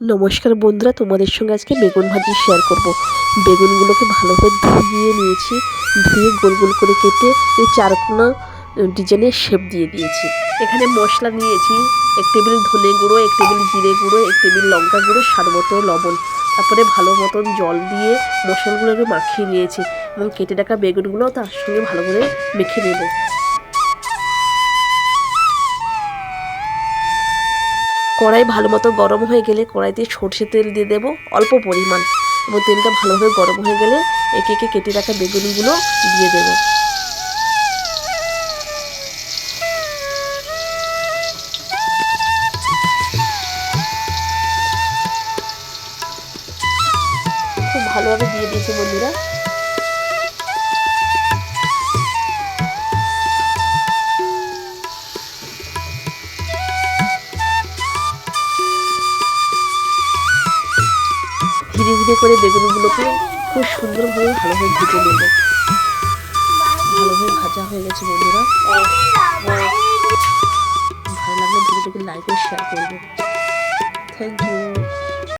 নমস্কার বন্ধুরা, তোমাদের সঙ্গে আজকে বেগুন ভাজি শেয়ার করব। বেগুনগুলোকে ভালোভাবে ধুয়ে নিয়েছি, ধুয়ে গোল গোল করে কেটে এই চারকোনা ডিজাইনের শেপ দিয়ে দিয়েছি। এখানে মশলা নিয়েছি এক টেবিল ধনে গুঁড়ো, এক টেবিল জিরে গুঁড়ো, এক টেবিল লঙ্কা গুঁড়ো, স্বাদ মতো লবণ। তারপরে ভালো মতন জল দিয়ে মশলাগুলোকে মাখিয়ে নিয়েছি এবং কেটে রাখা বেগুনগুলো তার সঙ্গে ভালো করে মেখে নেব। কড়াই ভালো মতো গরম হয়ে গেলে কড়াইতে সর্ষে তেল দিয়ে দেবো অল্প পরিমাণ এবং তেলটা ভালোভাবে গরম হয়ে গেলে একে একে কেটে রাখা বেগুনগুলো দিয়ে দেবো। খুব ভালোভাবে দিয়ে দিয়েছি বন্ধুরা। ধীরে ধীরে করে বেগুনগুলোকে খুব সুন্দরভাবে ভালোভাবে ভেজে নেব। ভালোভাবে ভাজা হয়ে গেছে বন্ধুরা। ভালো লাগলে ভিডিওটাকে লাইক ও শেয়ার করবে। Thank you